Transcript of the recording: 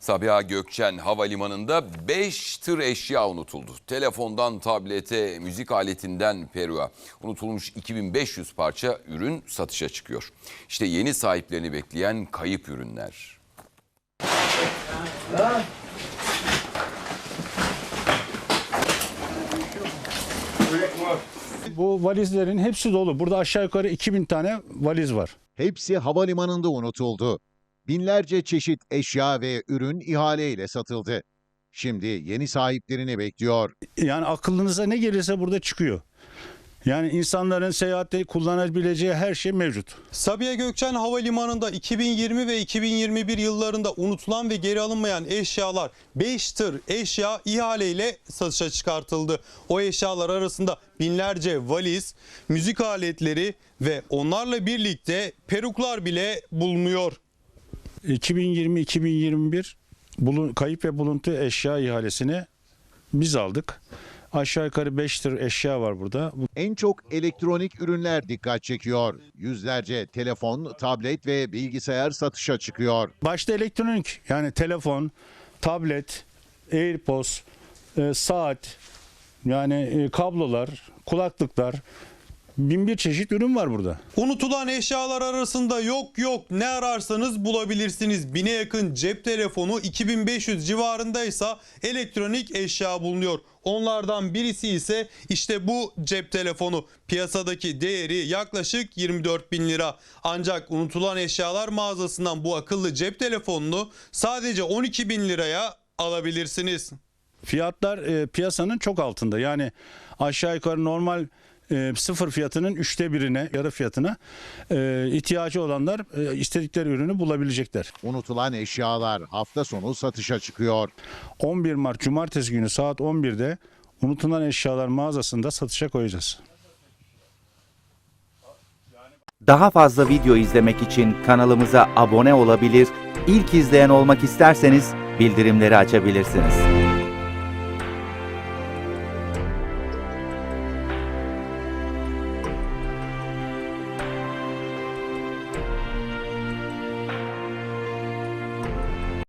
Sabiha Gökçen Havalimanı'nda 5 tır eşya unutuldu. Telefondan tablete, müzik aletinden peruğa unutulmuş 2500 parça ürün satışa çıkıyor. İşte yeni sahiplerini bekleyen kayıp ürünler. Bu valizlerin hepsi dolu. Burada aşağı yukarı 2000 tane valiz var. Hepsi havalimanında unutuldu. Binlerce çeşit eşya ve ürün ihaleyle satıldı. Şimdi yeni sahiplerini bekliyor. Yani aklınıza ne gelirse burada çıkıyor. Yani insanların seyahatte kullanabileceği her şey mevcut. Sabiha Gökçen Havalimanı'nda 2020 ve 2021 yıllarında unutulan ve geri alınmayan eşyalar 5 tır eşya ihaleyle satışa çıkartıldı. O eşyalar arasında binlerce valiz, müzik aletleri ve onlarla birlikte peruklar bile bulunuyor. 2020-2021 bulun, kayıp ve buluntu eşya ihalesini biz aldık. Aşağı yukarı 5 tır eşya var burada. Bu En çok elektronik ürünler dikkat çekiyor. Yüzlerce telefon, tablet ve bilgisayar satışa çıkıyor. Başta elektronik yani telefon, tablet, AirPods, e, saat, yani e, kablolar, kulaklıklar, bin bir çeşit ürün var burada. Unutulan eşyalar arasında yok yok ne ararsanız bulabilirsiniz. Bine yakın cep telefonu 2500 civarındaysa elektronik eşya bulunuyor. Onlardan birisi ise işte bu cep telefonu. Piyasadaki değeri yaklaşık 24 bin lira. Ancak unutulan eşyalar mağazasından bu akıllı cep telefonunu sadece 12 bin liraya alabilirsiniz. Fiyatlar e, piyasanın çok altında. Yani aşağı yukarı normal e, sıfır fiyatının üçte birine, yarı fiyatına e, ihtiyacı olanlar e, istedikleri ürünü bulabilecekler. Unutulan eşyalar hafta sonu satışa çıkıyor. 11 Mart Cumartesi günü saat 11'de unutulan eşyalar mağazasında satışa koyacağız. Daha fazla video izlemek için kanalımıza abone olabilir, ilk izleyen olmak isterseniz bildirimleri açabilirsiniz.